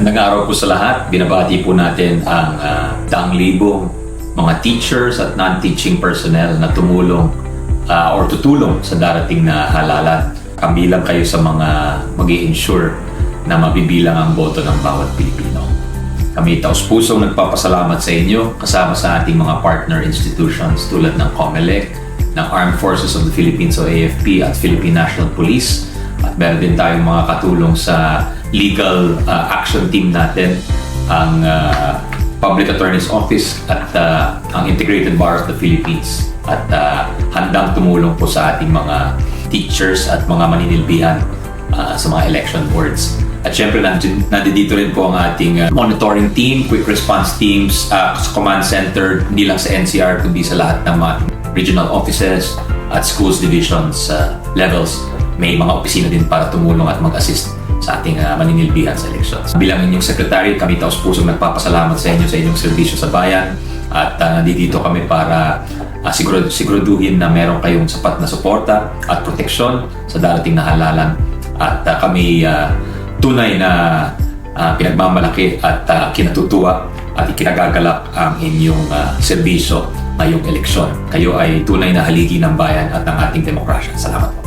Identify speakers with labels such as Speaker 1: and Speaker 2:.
Speaker 1: Magandang araw po sa lahat. Binabati po natin ang uh, daang libong mga teachers at non-teaching personnel na tumulong ah, or tutulong sa darating na halalan. Kambilang kayo sa mga mag ensure na mabibilang ang boto ng bawat Pilipino. Kami taos pusong nagpapasalamat sa inyo kasama sa ating mga partner institutions tulad ng COMELEC, ng Armed Forces of the Philippines o AFP at Philippine National Police at meron din tayong mga katulong sa legal uh, action team natin, ang uh, Public Attorney's Office at uh, ang Integrated Bar of the Philippines. At uh, handang tumulong po sa ating mga teachers at mga maninilbihan uh, sa mga election boards. At syempre, nandito, rin po ang ating uh, monitoring team, quick response teams, uh, command center, hindi lang sa NCR, kundi sa lahat ng mga regional offices at schools divisions uh, levels. May mga opisina din para tumulong at mag-assist sa ating uh, maninilbihan sa elections. Bilang inyong secretary, kami taos pusong nagpapasalamat sa inyo sa inyong serbisyo sa bayan at uh, nandito kami para uh, sigurad, siguraduhin na meron kayong sapat na suporta at proteksyon sa darating na halalan at uh, kami uh, tunay na uh, pinagmamalaki at uh, kinatutuwa at ikinagagalak ang inyong uh, serbisyo ngayong eleksyon. Kayo ay tunay na haligi ng bayan at ng ating demokrasya. Salamat po.